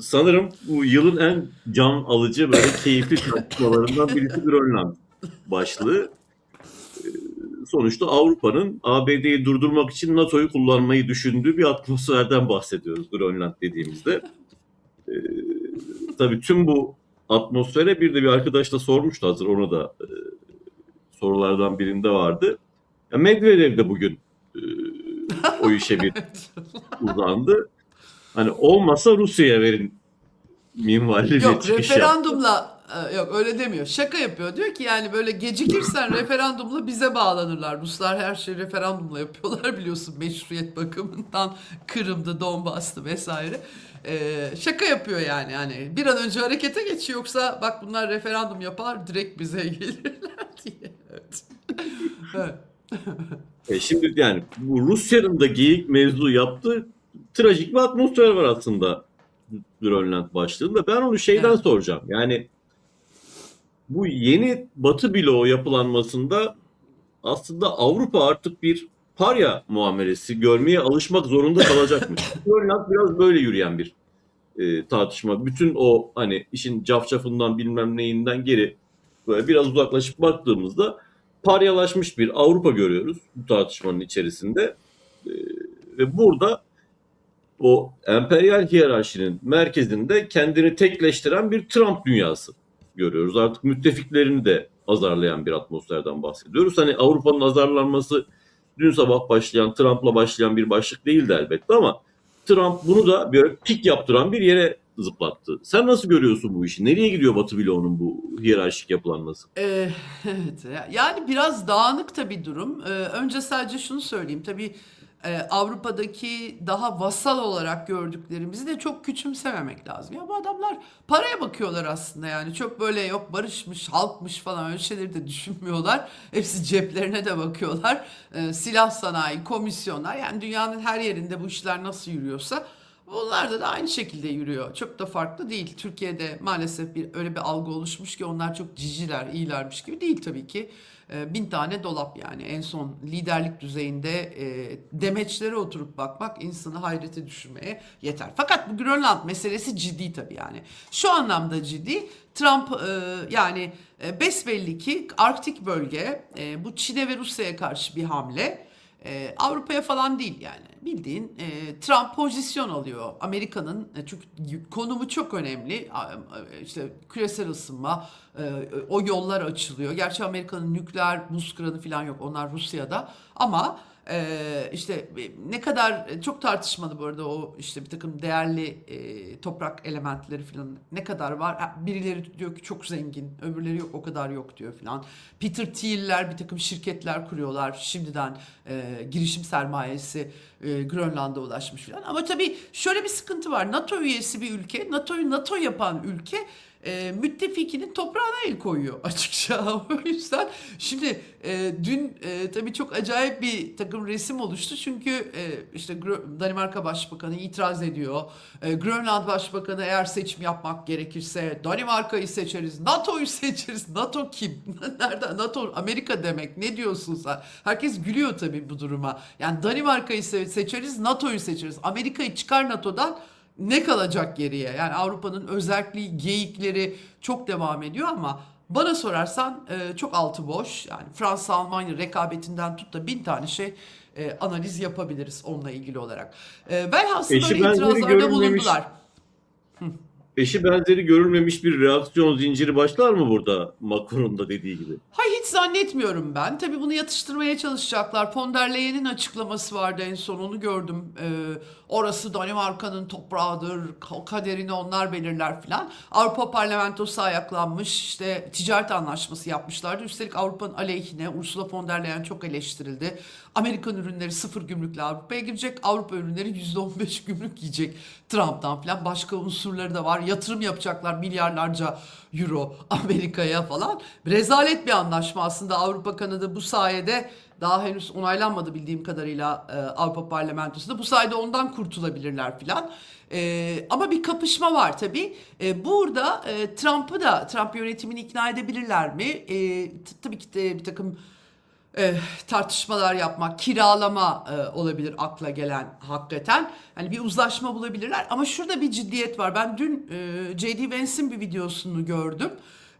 sanırım bu yılın en can alıcı böyle keyifli tartışmalarından birisi Grönland başlığı. Ee, Sonuçta Avrupa'nın ABD'yi durdurmak için NATO'yu kullanmayı düşündüğü bir atmosferden bahsediyoruz Grönland dediğimizde. Ee, tabii tüm bu atmosfere bir de bir arkadaş da sormuştu hazır onu da e, sorulardan birinde vardı. Ya Medvedev de bugün e, o işe bir uzandı. Hani olmasa Rusya'ya verin minvalli bir Yok çıkış yaptı. referandumla e, yok öyle demiyor. Şaka yapıyor. Diyor ki yani böyle gecikirsen referandumla bize bağlanırlar. Ruslar her şeyi referandumla yapıyorlar biliyorsun meşruiyet bakımından Kırım'da, Donbas'ta vesaire. E, şaka yapıyor yani hani bir an önce harekete geç yoksa bak bunlar referandum yapar direkt bize gelirler diye. Evet. evet. E şimdi yani bu Rusya'nın da geyik mevzu yaptığı trajik bir atmosfer var aslında Grönland başlığında. Ben onu şeyden Evet. soracağım. Yani bu yeni Batı bloğu yapılanmasında aslında Avrupa artık bir parya muamelesi görmeye alışmak zorunda kalacakmış. Grönland biraz böyle yürüyen bir e, tartışma. Bütün o hani işin cafcafından bilmem neyinden geri böyle biraz uzaklaşıp baktığımızda paryalaşmış bir Avrupa görüyoruz bu tartışmanın içerisinde. Ee, ve burada o emperyal hiyerarşinin merkezinde kendini tekleştiren bir Trump dünyası görüyoruz. Artık müttefiklerini de azarlayan bir atmosferden bahsediyoruz. Hani Avrupa'nın azarlanması dün sabah başlayan Trump'la başlayan bir başlık değildi elbette ama Trump bunu da böyle pik yaptıran bir yere zıplattı. Sen nasıl görüyorsun bu işi? Nereye gidiyor Batı bloğunun bu hiyerarşik yapılanması? Ee, evet ya- yani biraz dağınık tabii durum. Ee, önce sadece şunu söyleyeyim tabii e, Avrupa'daki daha vasal olarak gördüklerimizi de çok küçümsememek lazım. Ya bu adamlar paraya bakıyorlar aslında yani çok böyle yok barışmış, halkmış falan öyle şeyleri de düşünmüyorlar. Hepsi ceplerine de bakıyorlar. Ee, silah sanayi, komisyonlar yani dünyanın her yerinde bu işler nasıl yürüyorsa Bunlarda da aynı şekilde yürüyor. Çok da farklı değil. Türkiye'de maalesef bir öyle bir algı oluşmuş ki onlar çok ciciler, iyilermiş gibi değil tabii ki. Ee, bin tane dolap yani en son liderlik düzeyinde e, demeçlere oturup bakmak insanı hayrete düşürmeye yeter. Fakat bu Grönland meselesi ciddi tabii yani. Şu anlamda ciddi. Trump e, yani e, besbelli ki Arktik bölge e, bu Çin'e ve Rusya'ya karşı bir hamle. Ee, Avrupa'ya falan değil yani. Bildiğin e, Trump pozisyon alıyor. Amerika'nın e, çünkü konumu çok önemli. E, işte küresel ısınma e, o yollar açılıyor. Gerçi Amerika'nın nükleer buz kıranı falan yok. Onlar Rusya'da. Ama e, işte e, ne kadar e, çok tartışmalı bu arada o işte bir takım değerli e, toprak elementleri falan ne kadar var birileri diyor ki çok zengin öbürleri yok o kadar yok diyor falan Peter Thiel'ler bir takım şirketler kuruyorlar şimdiden e, girişim sermayesi e, Grönland'a ulaşmış falan. Ama tabii şöyle bir sıkıntı var. NATO üyesi bir ülke, NATO'yu NATO yapan ülke e, müttefikinin toprağına el koyuyor açıkça. o yüzden şimdi e, dün e, tabii çok acayip bir takım resim oluştu. Çünkü e, işte Danimarka Başbakanı itiraz ediyor. E, Grönland Başbakanı eğer seçim yapmak gerekirse Danimarka'yı seçeriz, NATO'yu seçeriz. NATO kim? Nerede? NATO Amerika demek. Ne diyorsun sen? Herkes gülüyor tabii bu duruma. Yani Danimarka'yı se- seçeriz, NATO'yu seçeriz. Amerika'yı çıkar NATO'dan ne kalacak geriye? Yani Avrupa'nın özelliği, geyikleri çok devam ediyor ama bana sorarsan e, çok altı boş. Yani Fransa-Almanya rekabetinden tut da bin tane şey e, analiz yapabiliriz onunla ilgili olarak. E, velhasıl böyle itirazlarda bulundular. Eşi benzeri görülmemiş bir reaksiyon zinciri başlar mı burada Macron'un da dediği gibi? Hayır hiç zannetmiyorum ben. Tabii bunu yatıştırmaya çalışacaklar. Von der Leyen'in açıklaması vardı en son onu gördüm. Ee, orası Danimarka'nın toprağıdır, ka- kaderini onlar belirler falan. Avrupa Parlamentosu ayaklanmış, işte ticaret anlaşması yapmışlardı. Üstelik Avrupa'nın aleyhine Ursula von der Leyen çok eleştirildi. Amerikan ürünleri sıfır gümrükle Avrupa'ya girecek, Avrupa ürünleri %15 gümrük yiyecek Trump'tan falan. Başka unsurları da var. Yatırım yapacaklar milyarlarca euro Amerika'ya falan. Rezalet bir anlaşma aslında Avrupa Kanada bu sayede daha henüz onaylanmadı bildiğim kadarıyla e, Avrupa Parlamentosu'nda. Bu sayede ondan kurtulabilirler filan. E, ama bir kapışma var tabii. E, burada e, Trump'ı da Trump yönetimini ikna edebilirler mi? E, tabii ki de bir takım e, tartışmalar yapmak, kiralama e, olabilir akla gelen hakikaten. Hani bir uzlaşma bulabilirler ama şurada bir ciddiyet var. Ben dün e, J.D. Vance'in bir videosunu gördüm.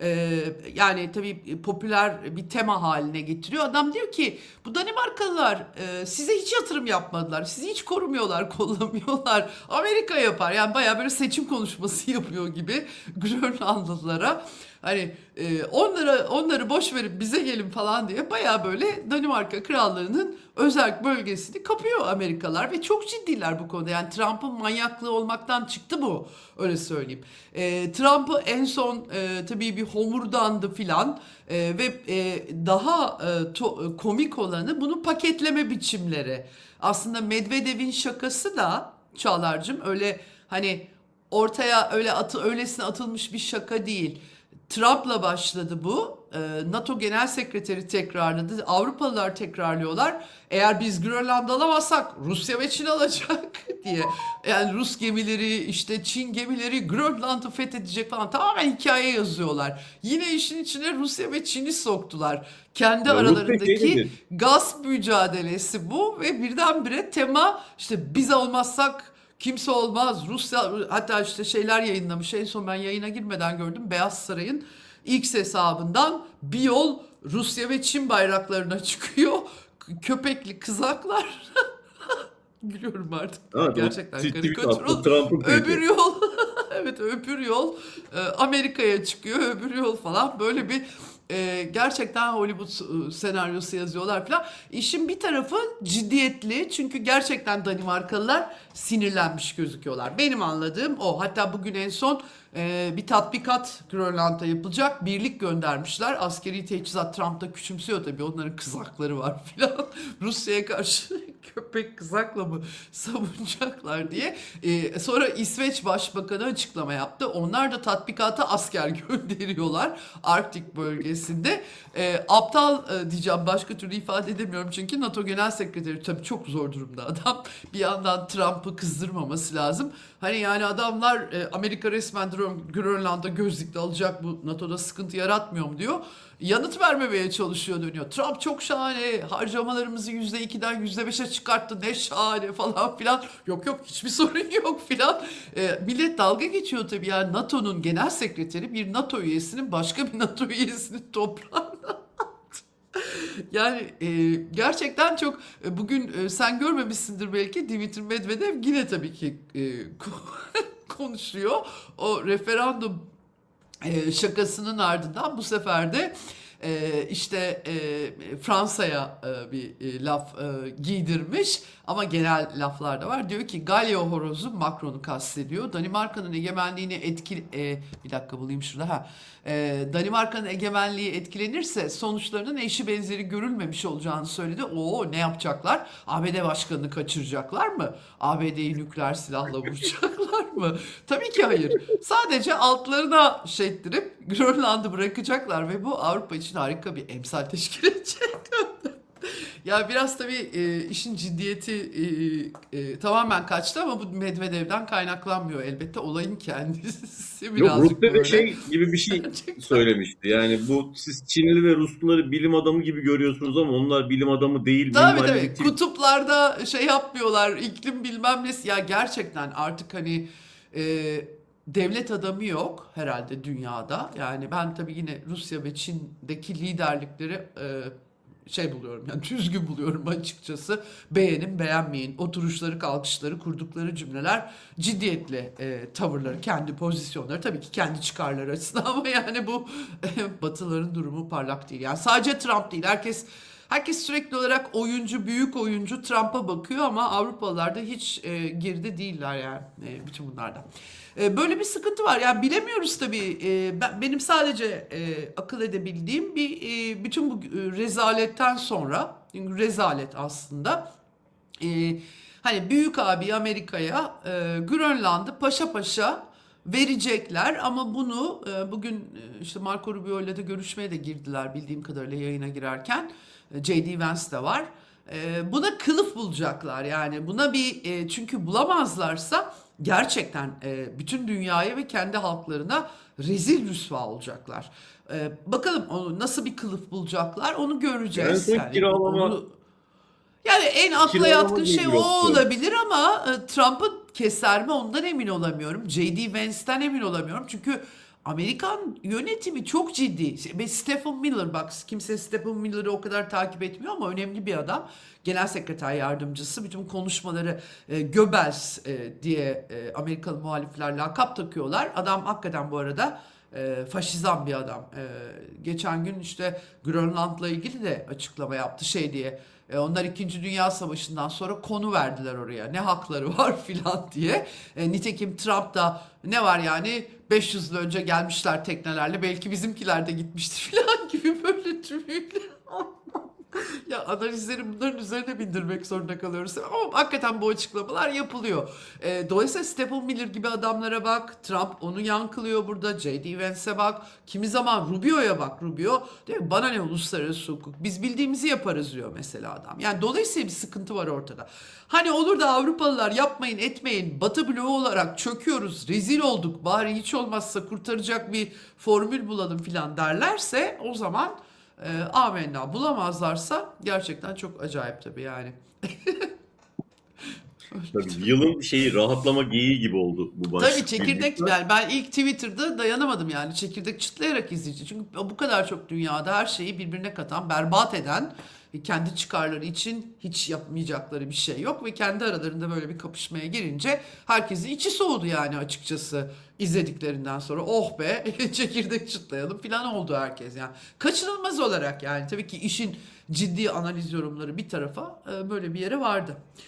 E, yani tabii popüler bir tema haline getiriyor. Adam diyor ki bu Danimarkalılar e, size hiç yatırım yapmadılar. Sizi hiç korumuyorlar, kollamıyorlar. Amerika yapar. Yani bayağı böyle seçim konuşması yapıyor gibi Grönlandlılara. Hani e, onlara onları boş verip bize gelin falan diye baya böyle Danimarka krallığının özel bölgesini kapıyor Amerikalılar ve çok ciddiler bu konuda. Yani Trump'ın manyaklığı olmaktan çıktı bu öyle söyleyeyim. E, Trump'ı en son e, tabii bir homurdandı filan e, ve e, daha e, to- komik olanı bunu paketleme biçimleri. Aslında Medvedev'in şakası da Çağlar'cığım öyle hani ortaya öyle atı öylesine atılmış bir şaka değil. Trump'la başladı bu. Ee, NATO Genel Sekreteri tekrarladı. Avrupalılar tekrarlıyorlar. Eğer biz Grönland alamazsak Rusya ve Çin alacak diye. Yani Rus gemileri işte Çin gemileri Grönland'ı fethedecek falan tamamen hikaye yazıyorlar. Yine işin içine Rusya ve Çin'i soktular. Kendi Ya aralarındaki gasp mücadelesi bu ve birdenbire tema işte biz olmazsak kimse olmaz. Rusya hatta işte şeyler yayınlamış. En son ben yayına girmeden gördüm. Beyaz Saray'ın X hesabından bir yol Rusya ve Çin bayraklarına çıkıyor. Köpekli kızaklar. Gülüyorum artık. Ha, Gerçekten karikatür oldu. Öbür yol evet öbür yol e, Amerika'ya çıkıyor öbür yol falan böyle bir e, gerçekten Hollywood e, senaryosu yazıyorlar falan. İşin bir tarafı ciddiyetli çünkü gerçekten Danimarkalılar sinirlenmiş gözüküyorlar. Benim anladığım o. Hatta bugün en son e, bir tatbikat Grönland'a yapılacak. Birlik göndermişler. Askeri teçhizat Trump da küçümsüyor tabii. Onların kızakları var filan. Rusya'ya karşı köpek kızakla mı savunacaklar diye. E, sonra İsveç Başbakanı açıklama yaptı. Onlar da tatbikata asker gönderiyorlar Arktik bölgesinde. E, aptal e, diyeceğim başka türlü ifade edemiyorum çünkü NATO Genel Sekreteri tabii çok zor durumda adam. Bir yandan Trump'ı kızdırmaması lazım. Hani yani adamlar e, Amerika resmen Grön- Grönland'a gözlükle alacak bu NATO'da sıkıntı yaratmıyor diyor. Yanıt vermemeye çalışıyor dönüyor. Trump çok şahane harcamalarımızı %2'den %5'e çıkarttı ne şahane falan filan. Yok yok hiçbir sorun yok filan. E, millet dalga geçiyor tabii yani NATO'nun genel sekreteri bir NATO üyesinin başka bir NATO üyesinin toprağına yani e, gerçekten çok e, bugün e, sen görmemişsindir belki Dimitri Medvedev yine tabii ki e, konuşuyor. O referandum e, şakasının ardından bu sefer de e, işte e, Fransa'ya e, bir e, laf e, giydirmiş ama genel laflar da var. Diyor ki Galya horozu Macron'u kastediyor. Danimarka'nın egemenliğini etkili... e, bir dakika bulayım şurada. Ha. E, Danimarka'nın egemenliği etkilenirse sonuçlarının eşi benzeri görülmemiş olacağını söyledi. Oo ne yapacaklar? ABD başkanını kaçıracaklar mı? ABD'yi nükleer silahla vuracaklar mı? Tabii ki hayır. Sadece altlarına şey ettirip Grönland'ı bırakacaklar ve bu Avrupa için harika bir emsal teşkil edecek. Ya biraz tabii e, işin ciddiyeti e, e, tamamen kaçtı ama bu Medvedev'den kaynaklanmıyor elbette. Olayın kendisi Yok birazcık Rusya da böyle. şey gibi bir şey söylemişti. Yani bu siz Çinli ve Rusları bilim adamı gibi görüyorsunuz ama onlar bilim adamı değil. Tabii tabii. Kutuplarda şey yapmıyorlar. iklim bilmem nesi. Ya gerçekten artık hani e, devlet adamı yok herhalde dünyada. Yani ben tabii yine Rusya ve Çin'deki liderlikleri e, şey buluyorum yani düzgün buluyorum açıkçası. Beğenin beğenmeyin. Oturuşları, kalkışları, kurdukları cümleler ciddiyetli e, tavırları, kendi pozisyonları tabii ki kendi çıkarları açısından ama yani bu batıların durumu parlak değil. Yani sadece Trump değil. Herkes Herkes sürekli olarak oyuncu, büyük oyuncu Trump'a bakıyor ama Avrupalılar da hiç e, geride değiller yani e, bütün bunlardan. E, böyle bir sıkıntı var. Yani bilemiyoruz tabii. E, ben, benim sadece e, akıl edebildiğim bir e, bütün bu e, rezaletten sonra, rezalet aslında. E, hani büyük abi Amerika'ya e, Grönland'ı paşa paşa verecekler ama bunu e, bugün e, işte Marco Rubio ile de görüşmeye de girdiler bildiğim kadarıyla yayına girerken. J.D. Vance de var. E, buna kılıf bulacaklar yani buna bir e, çünkü bulamazlarsa gerçekten e, bütün dünyaya ve kendi halklarına rezil rüsva olacaklar. E, bakalım onu nasıl bir kılıf bulacaklar onu göreceğiz. En son kiralama- onu- yani en akla yatkın şey o olabilir ama e, Trump'ın keser mi ondan emin olamıyorum. J.D. Vance'den emin olamıyorum. Çünkü Amerikan yönetimi çok ciddi. Ve Stephen Miller bak kimse Stephen Miller'ı o kadar takip etmiyor ama önemli bir adam. Genel sekreter yardımcısı. Bütün konuşmaları e, Goebbels e, diye e, Amerikalı muhalifler lakap takıyorlar. Adam hakikaten bu arada e, faşizan bir adam. E, geçen gün işte Grönland'la ilgili de açıklama yaptı şey diye. E, onlar 2. Dünya Savaşı'ndan sonra konu verdiler oraya. Ne hakları var filan diye. E, nitekim Trump da ne var yani 500 yıl önce gelmişler teknelerle belki bizimkiler de gitmiştir filan gibi böyle tümüyle. Analizleri bunların üzerine bindirmek zorunda kalıyoruz. Ama hakikaten bu açıklamalar yapılıyor. E, dolayısıyla Stephen Miller gibi adamlara bak. Trump onu yankılıyor burada. J.D. Vance'e bak. Kimi zaman Rubio'ya bak. Rubio değil? Bana ne uluslararası hukuk. Biz bildiğimizi yaparız diyor mesela adam. Yani dolayısıyla bir sıkıntı var ortada. Hani olur da Avrupalılar yapmayın etmeyin. Batı bloğu olarak çöküyoruz. Rezil olduk. Bari hiç olmazsa kurtaracak bir formül bulalım filan derlerse o zaman e, amenna bulamazlarsa gerçekten çok acayip tabii yani. Tabii yılın şeyi rahatlama geyiği gibi oldu bu baş. Tabii çekirdek birlikler. yani ben ilk Twitter'da dayanamadım yani çekirdek çıtlayarak izleyeceğim. Çünkü bu kadar çok dünyada her şeyi birbirine katan, berbat eden, kendi çıkarları için hiç yapmayacakları bir şey yok ve kendi aralarında böyle bir kapışmaya girince herkesin içi soğudu yani açıkçası izlediklerinden sonra oh be çekirdek çıtlayalım falan oldu herkes yani. Kaçınılmaz olarak yani tabii ki işin ciddi analiz yorumları bir tarafa e, böyle bir yere vardı.